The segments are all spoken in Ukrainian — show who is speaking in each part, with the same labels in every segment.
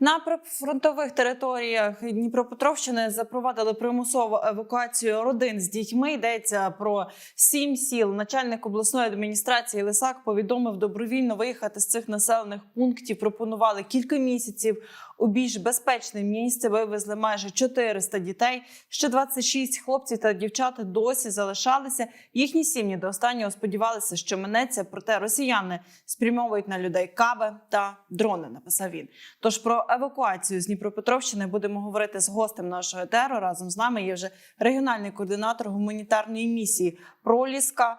Speaker 1: На прифронтових територіях Дніпропетровщини запровадили примусову евакуацію родин з дітьми. Йдеться про сім сіл. Начальник обласної адміністрації Лисак повідомив добровільно виїхати з цих населених пунктів. Пропонували кілька місяців. У більш безпечне місце вивезли майже 400 дітей. Ще 26 хлопців та дівчат досі залишалися. Їхні сім'ї до останнього сподівалися, що минеться. Проте росіяни спрямовують на людей каби та дрони. Написав він. Тож про евакуацію з Дніпропетровщини будемо говорити з гостем нашого етеру. Разом з нами є вже регіональний координатор гуманітарної місії Проліска е,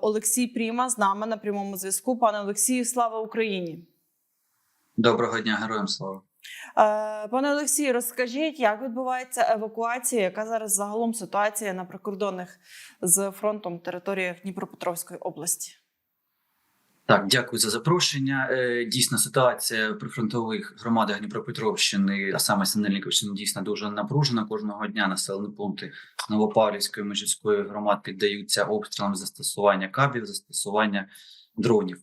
Speaker 1: Олексій Пріма. З нами на прямому зв'язку. Пане Олексію, слава Україні!
Speaker 2: Доброго дня, героям слава.
Speaker 1: Е, Пане Олексію, розкажіть, як відбувається евакуація? Яка зараз загалом ситуація на прикордонних з фронтом територіях Дніпропетровської області?
Speaker 2: Так, дякую за запрошення. Е, Дійсно, ситуація в прифронтових громадах Дніпропетровщини, а саме Синельниковщини, дійсно дуже напружена. Кожного дня населені пункти Новопавлівської межівської громад піддаються обстрілам застосування кабів, застосування дронів.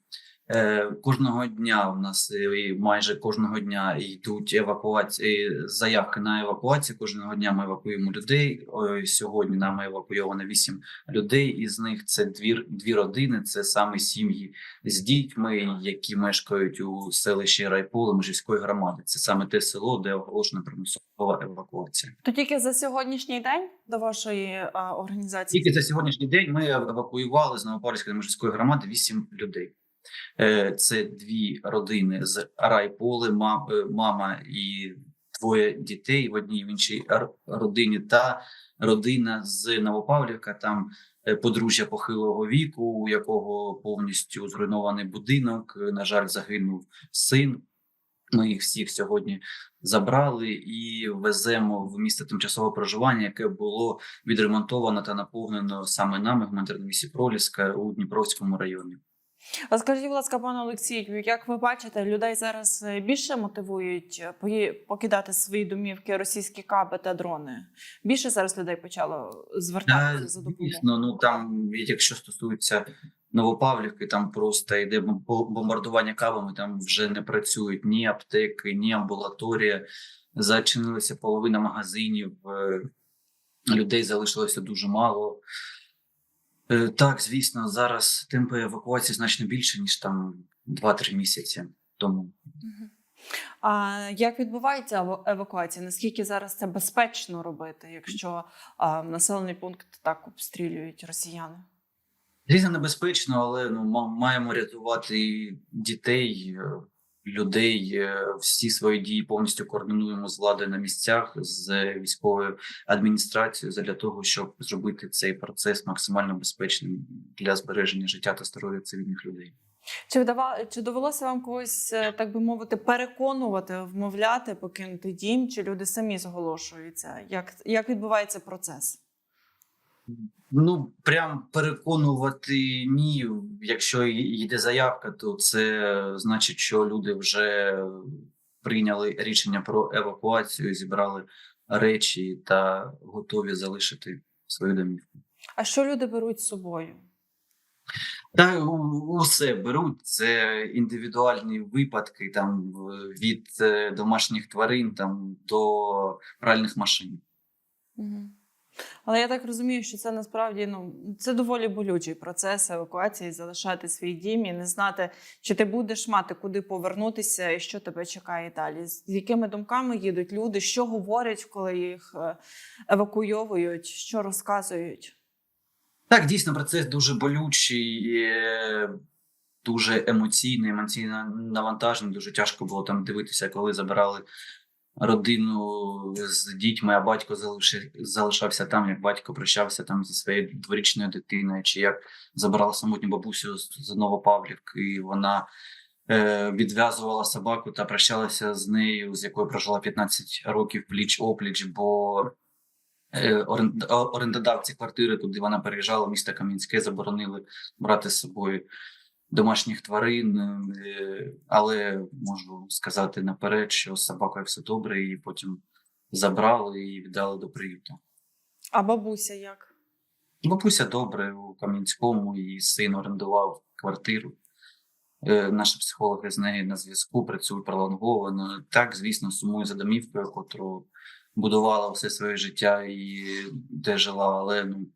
Speaker 2: Е, Кожного дня у нас е, і майже кожного дня йдуть евакуації, заявки на евакуацію. Кожного дня ми евакуємо людей. Сьогодні нами евакуйовано 8 людей. Із них це дві, дві родини, це саме сім'ї з дітьми, які мешкають у селищі Райполе Межівської громади. Це саме те село, де оголошена примусова евакуація.
Speaker 1: То тільки за сьогоднішній день до вашої е, організації
Speaker 2: Тільки за сьогоднішній день ми евакуювали з Новопавлівської Межівської громади 8 людей. Е, Це дві родини з Райполе, мам- е, мама і двоє дітей в одній в іншій родині, та родина з Новопавлівка. Там е, подружжя похилого віку, у якого повністю зруйнований будинок. На жаль, загинув син. Ми їх всіх сьогодні забрали і веземо в місце тимчасового проживання, яке було відремонтовано та наповнено саме нами гуманітарної місії Проліска у Дніпровському районі.
Speaker 1: А скажіть, будь ласка, пане Олексію, як ви бачите, людей зараз е, більше мотивують е, покидати свої домівки російські каби та дрони? Більше зараз людей почало звертатися за допомогою?
Speaker 2: Звісно, ну там, якщо стосується Новопавлівки, там просто йде бом- бомбардування кабами, там вже не працюють ні аптеки, ні амбулаторія. Зачинилася половина магазинів, е, людей залишилося дуже мало. Е, Так, звісно, зараз темпи евакуації значно більше, ніж там 2-3 місяці тому.
Speaker 1: А як відбувається ева- евакуація? Наскільки зараз це безпечно робити, якщо а, населений пункт так обстрілюють росіяни?
Speaker 2: Звісно, небезпечно, але ну ма- маємо рятувати дітей, е, людей. е, Всі свої дії повністю координуємо з владою на місцях з військовою адміністрацією для того, щоб зробити цей процес максимально безпечним для збереження життя та здоров'я цивільних людей.
Speaker 1: Чи вдава... чи довелося вам когось, е, так би мовити, переконувати, вмовляти, покинути дім, чи люди самі зголошуються? Як, як відбувається процес?
Speaker 2: Ну прям переконувати ні. Якщо йде заявка, то це значить, що люди вже прийняли рішення про евакуацію, зібрали речі та готові залишити свою домівку.
Speaker 1: А що люди беруть з собою?
Speaker 2: Та усе беруть. Це індивідуальні випадки, там від е, домашніх тварин там до пральних машин.
Speaker 1: Угу. Але я так розумію, що це насправді ну це доволі болючий процес евакуації, залишати свій дім і не знати, чи ти будеш мати куди повернутися і що тебе чекає далі. З якими думками їдуть люди, що говорять, коли їх е, евакуйовують, що розказують.
Speaker 2: Так, дійсно, процес дуже болючий, е, дуже емоційний, емоційно навантажений. Дуже тяжко було там дивитися, коли забирали родину з дітьми, а батько залишався там, як батько прощався там зі своєю дворічною дитиною, чи як забирала самотню бабусю з, з Новопавлівки, і вона е, відв'язувала собаку та прощалася з нею, з якою прожила 15 років пліч опліч, бо е, орендодавці квартири, куди вона переїжджала, місто Кам'янське, заборонили брати з собою домашніх тварин. е, Але можу сказати наперед, що з собакою все добре, і потім забрали і віддали до приюту.
Speaker 1: А бабуся як?
Speaker 2: Бабуся добре у Кам'янському, і син орендував квартиру. Е, Наші психологи з нею на зв'язку працюють пролонговано. Так, звісно, сумую за домівкою, котру будувала все своє життя і де жила, але ну,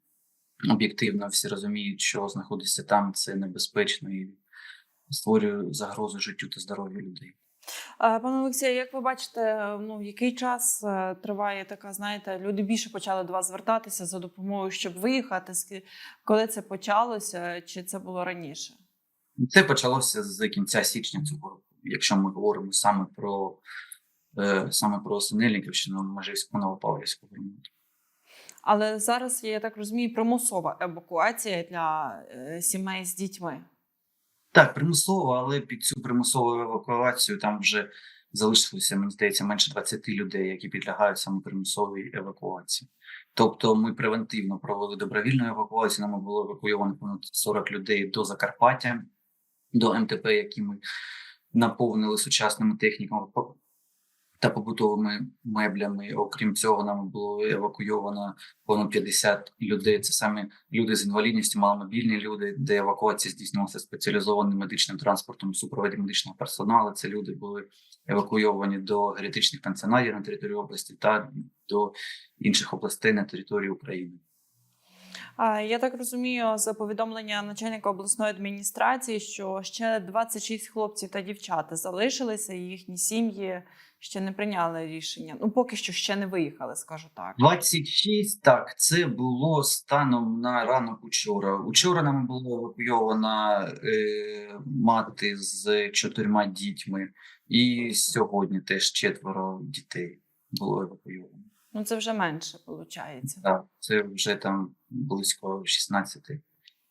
Speaker 2: об'єктивно всі розуміють, що знаходитися там це небезпечно і створює загрозу життю та здоров'ю людей.
Speaker 1: Пане Олексію, як ви бачите, ну який час е, триває така, знаєте, люди більше почали до вас звертатися за допомогою, щоб виїхати? Коли це почалося, чи це було раніше?
Speaker 2: Це почалося з кінця січня цього року. Якщо ми говоримо саме про е, саме про Синельниківщину, Межівську Новопавлівську громаду.
Speaker 1: Але зараз є, я так розумію, примусова евакуація для е, сімей з дітьми.
Speaker 2: Так, примусово, але під цю примусову евакуацію там вже залишилося, мені здається, менше 20 людей, які підлягають саме примусовій евакуації. Тобто ми превентивно провели добровільну евакуацію. Нами було евакуйовано понад 40 людей до Закарпаття, до МТП, які ми наповнили сучасними техніками та побутовими меблями. Окрім цього, нам було евакуйовано понад 50 людей. Це саме люди з інвалідністю, маломобільні люди, де евакуація здійснювалася спеціалізованим медичним транспортом супроводі медичного персоналу. Це люди були евакуйовані до геріатричних пансіонатів на території області та до інших областей на території України.
Speaker 1: Я так розумію, за повідомлення начальника обласної адміністрації, що ще 26 хлопців та дівчат залишилися, їхні сім'ї ще не прийняли рішення. Ну, поки що ще не виїхали, скажу так.
Speaker 2: 26, так, це було станом на ранок учора. Учора нам було евакуйована е, мати з чотирма дітьми, і сьогодні теж четверо дітей було евакуйовано.
Speaker 1: Ну це вже менше виходить.
Speaker 2: Так, це вже там близько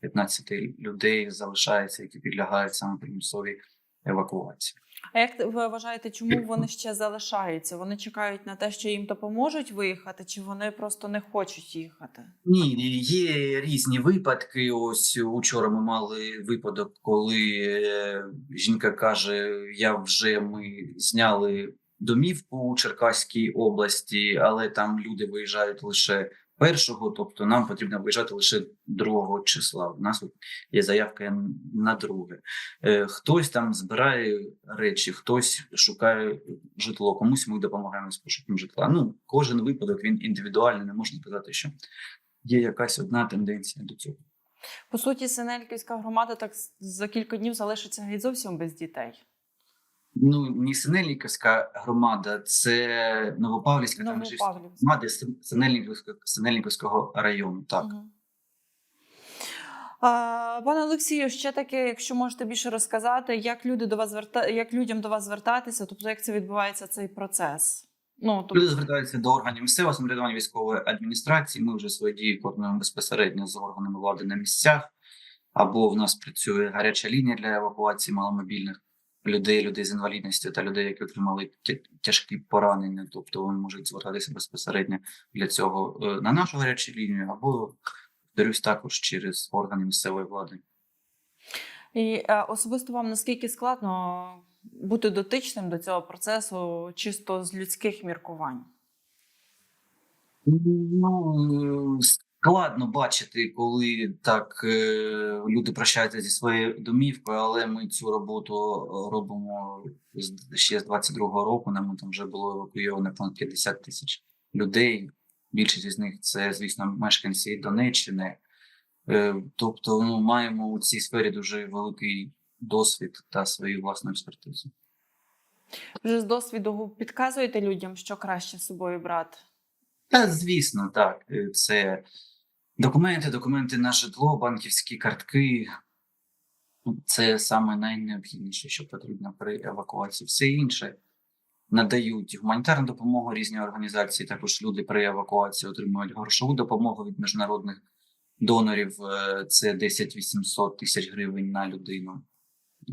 Speaker 2: 16-15 людей залишається, які підлягають саме примусовій евакуації.
Speaker 1: А як ви вважаєте, чому вони ще залишаються? Вони чекають на те, що їм допоможуть виїхати, чи вони просто не хочуть їхати?
Speaker 2: Ні, є різні випадки. Ось учора ми мали випадок, коли е, жінка каже: Я вже ми зняли домівку у Черкаській області, але там люди виїжджають лише першого, тобто нам потрібно виїжджати лише другого числа. У нас є заявка на друге. Е, Хтось там збирає речі, хтось шукає житло, комусь ми допомагаємо з пошуком житла. Ну, кожен випадок він індивідуальний, не можна казати, що є якась одна тенденція до цього.
Speaker 1: По суті, Синельківська громада так за кілька днів залишиться геть зовсім без дітей.
Speaker 2: Ну, не Синельниківська громада, це Новопавлівська та Межівська
Speaker 1: Новопавлівська.
Speaker 2: громада Синельниківського, Синельниківського району. Так.
Speaker 1: А, Пане Олексію, ще таке, якщо можете більше розказати, як люди до вас зверта... як людям до вас звертатися, тобто як це відбувається цей процес? Ну тобто,
Speaker 2: Люди звертаються до органів місцевого самоврядування військової адміністрації. Ми вже свої дії координуємо безпосередньо з органами влади на місцях. Або в нас працює гаряча лінія для евакуації маломобільних людей, людей з інвалідністю та людей, які отримали тяжкі поранення. Тобто вони можуть звертатися безпосередньо для цього е, на нашу гарячу лінію, або повторюсь також через органи місцевої влади.
Speaker 1: і е, особисто вам наскільки складно бути дотичним до цього процесу, чисто з людських міркувань?
Speaker 2: Ну, е, складно бачити, коли так е, люди прощаються зі своєю домівкою, але ми цю роботу е, робимо з- ще з 22-го року. Нам там вже було евакуйовано понад 50 тисяч людей. Більшість із них це, звісно, мешканці Донеччини. Е, Тобто, ну, маємо у цій сфері дуже великий досвід та свою власну експертизу.
Speaker 1: Вже з досвіду підказуєте людям, що краще з собою брати?
Speaker 2: Та, звісно, так. Це документи, документи на житло, банківські картки. Це саме найнеобхідніше, що потрібно при евакуації. Все інше надають гуманітарну допомогу різні організації. Також люди при евакуації отримують грошову допомогу від міжнародних донорів. Е, Це 10-800 тисяч гривень на людину.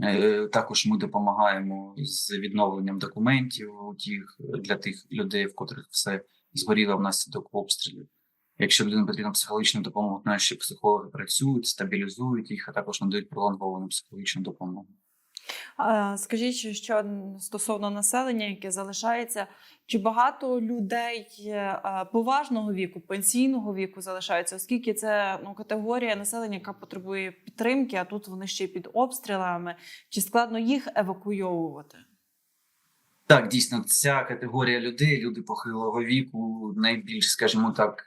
Speaker 2: Е, Також ми допомагаємо з відновленням документів у тих, для тих людей, в котрих все згоріло внаслідок обстрілів. Якщо людина потрібна психологічна допомога, наші психологи працюють, стабілізують їх, а також надають пролонговану психологічну допомогу.
Speaker 1: Скажіть, що стосовно населення, яке залишається, чи багато людей е, поважного віку, пенсійного віку залишаються, оскільки це ну, категорія населення, яка потребує підтримки, а тут вони ще під обстрілами. Чи складно їх евакуйовувати?
Speaker 2: Так, дійсно, ця категорія людей, люди похилого віку, найбільш, скажімо так,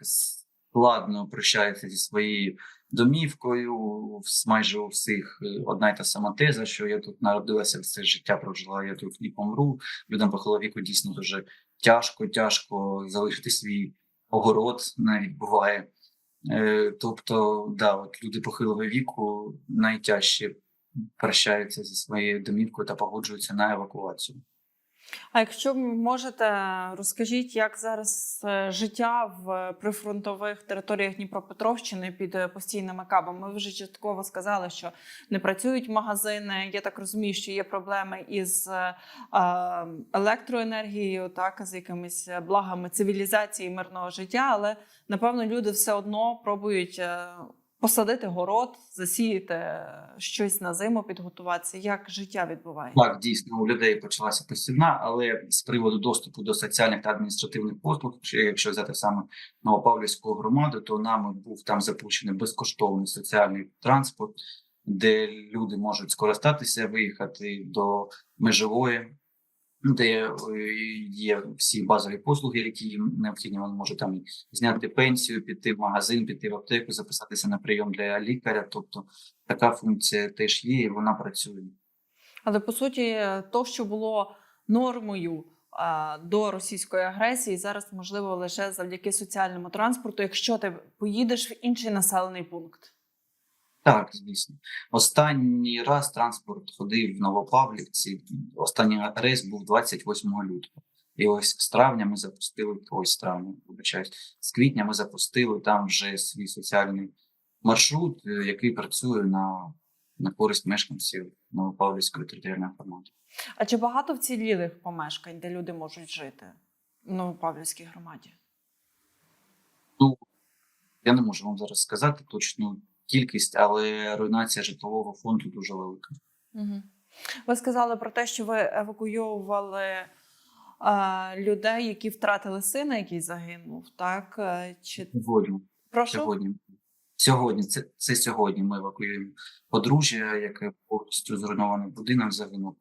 Speaker 2: складно прощаються зі своєю домівкою. Майже у всіх е, одна й та сама теза, що я тут народилася, все життя прожила, я тут і помру. Людям похилого віку дійсно дуже тяжко, тяжко залишити свій огород, навіть буває. Е, Тобто, да, от люди похилого віку найтяжче прощаються зі своєю домівкою та погоджуються на евакуацію.
Speaker 1: А якщо можете, розкажіть, як зараз е, життя в прифронтових територіях Дніпропетровщини під е, постійними кабами? Ви вже частково сказали, що не працюють магазини. Я так розумію, що є проблеми із е, е, електроенергією, так з якимись благами цивілізації мирного життя, але напевно люди все одно пробують. Е, Посадити город, засіяти щось на зиму, підготуватися. Як життя відбувається?
Speaker 2: Так, дійсно, у людей почалася посівна, але з приводу доступу до соціальних та адміністративних послуг, якщо взяти саме Новопавлівську громаду, то нами був там запущений безкоштовний соціальний транспорт, де люди можуть скористатися, виїхати до межової, де е, є всі базові послуги, які їм необхідні. Вони можуть там зняти пенсію, піти в магазин, піти в аптеку, записатися на прийом для лікаря. Тобто така функція теж є, і вона працює.
Speaker 1: Але по суті, то, що було нормою до російської агресії, зараз можливо лише завдяки соціальному транспорту, якщо ти поїдеш в інший населений пункт.
Speaker 2: Так, звісно. Останній раз транспорт ходив в Новопавлівці. Останній рейс був 28 лютого. І ось з травня ми запустили, ось з травня, вибачаюсь, з квітня ми запустили там вже свій соціальний маршрут, е, який працює на, на користь мешканців Новопавлівської територіальної громади.
Speaker 1: А чи багато вцілілих помешкань, де люди можуть жити в Новопавлівській громаді?
Speaker 2: Ну Я не можу вам зараз сказати точну кількість, але руйнація житлового фонду дуже велика.
Speaker 1: Угу. Ви сказали про те, що ви евакуйовували а, людей, які втратили сина, який загинув. Так Е, чи
Speaker 2: Сьогодні.
Speaker 1: прошу?
Speaker 2: Сьогодні. Сьогодні, це, це сьогодні ми евакуюємо подружжя, яке повністю зруйнований будинок загинув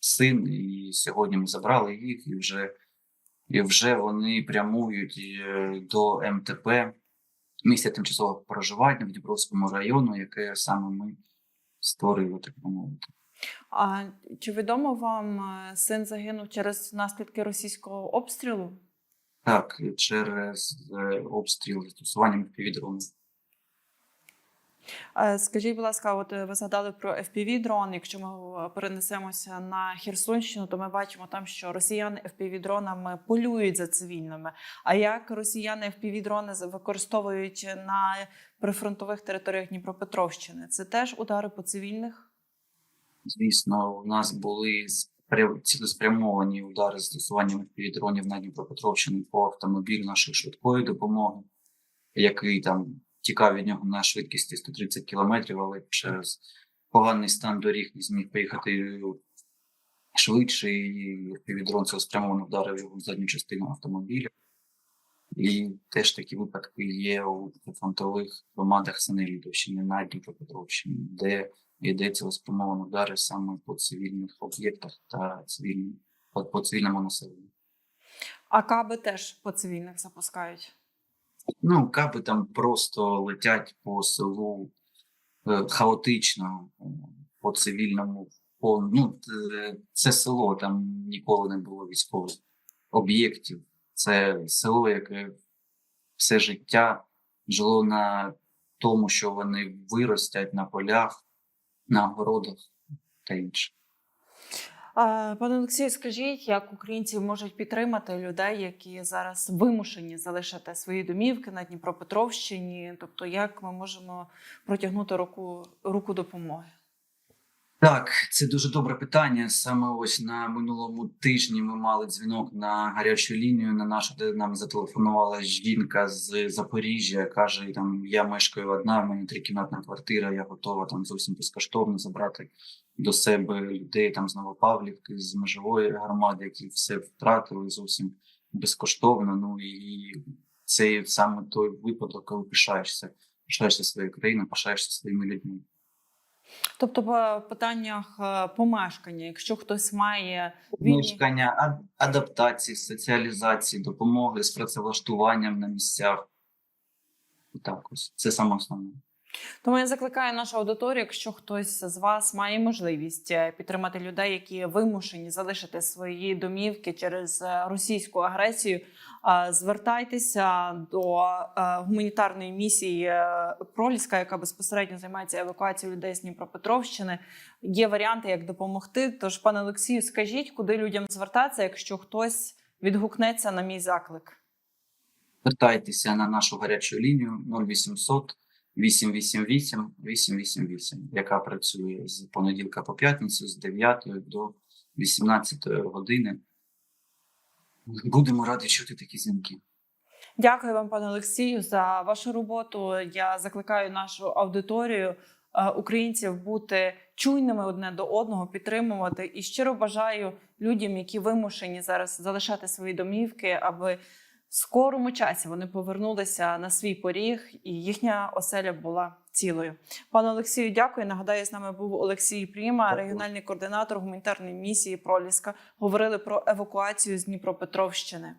Speaker 2: син, і сьогодні ми забрали їх, і вже, і вже вони прямують е, до МТП, місця тимчасового проживання в Дніпровському району, яке саме ми створили, так би мовити.
Speaker 1: А чи відомо вам е, син загинув через наслідки російського обстрілу?
Speaker 2: Так, через е, обстріл застосуванням півдрону.
Speaker 1: Е, Скажіть, будь ласка, от е, ви згадали про fpv дрон. Якщо ми е, перенесемося на Херсонщину, то ми бачимо там, що росіяни fpv дронами полюють за цивільними. А як росіяни fpv дрони використовують на прифронтових територіях Дніпропетровщини? Це теж удари по цивільних?
Speaker 2: Звісно, у нас були спря- цілеспрямовані удари з застосуванням дронів на Дніпропетровщині по автомобілю нашої швидкої допомоги, який там тікав від нього на швидкості 130 кілометрів, але через поганий стан доріг не зміг поїхати швидше, і дрон цілеспрямовано вдарив його в задню частину автомобіля. І теж такі випадки є у фронтових громадах Синелідовщини на Дніпропетровщині, де йде цілеспрямовані удари саме по цивільних об'єктах та цивільним, по, по цивільному населенню.
Speaker 1: А каби теж по цивільних запускають.
Speaker 2: Ну, капи там просто летять по селу е, хаотично, е, по цивільному. По, ну, е, це село, там ніколи не було військових об'єктів. Це село, яке все життя жило на тому, що вони виростять на полях, на городах та інше.
Speaker 1: Пане Олексію, скажіть, як українці можуть підтримати людей, які зараз вимушені залишити свої домівки на Дніпропетровщині? Тобто, як ми можемо протягнути руку, руку допомоги?
Speaker 2: Так, це дуже добре питання. Саме ось на минулому тижні ми мали дзвінок на гарячу лінію на нашу, де нам зателефонувала жінка з Запоріжжя. каже: там я мешкаю одна, в мене трикімнатна квартира. Я готова там зовсім безкоштовно забрати до себе людей там з Новопавлівки, з межової громади, які все втратили зовсім безкоштовно. Ну і це саме той випадок, коли пишаєшся, пишаєшся своєю країною, пишаєшся своїми людьми.
Speaker 1: Тобто, по питаннях е, помешкання, якщо хтось має
Speaker 2: помешкання, адаптації, соціалізації, допомоги з працевлаштуванням на місцях. Так ось це саме основне.
Speaker 1: Тому я закликаю нашу аудиторію, якщо хтось з вас має можливість е, підтримати людей, які вимушені залишити свої домівки через е, російську агресію. е, Звертайтеся до гуманітарної місії Проліска, яка безпосередньо займається евакуацією людей з Дніпропетровщини. Є варіанти, як допомогти. Тож, пане Олексію, скажіть, куди людям звертатися, якщо хтось відгукнеться на мій заклик.
Speaker 2: Звертайтеся на нашу гарячу лінію 0800 888 888, яка працює з понеділка по п'ятницю з 9 до 18 години. Будемо раді чути такі дзвінки.
Speaker 1: Дякую вам, пане Олексію, за вашу роботу. Я закликаю нашу аудиторію е, українців бути чуйними одне до одного, підтримувати. І щиро бажаю людям, які вимушені зараз залишати свої домівки, аби скорому часі вони повернулися на свій поріг і їхня оселя була цілою. Пане Олексію, дякую. Нагадаю, з нами був Олексій Пріма,
Speaker 2: Дякую.
Speaker 1: регіональний координатор гуманітарної місії Проліска. Говорили про евакуацію з Дніпропетровщини.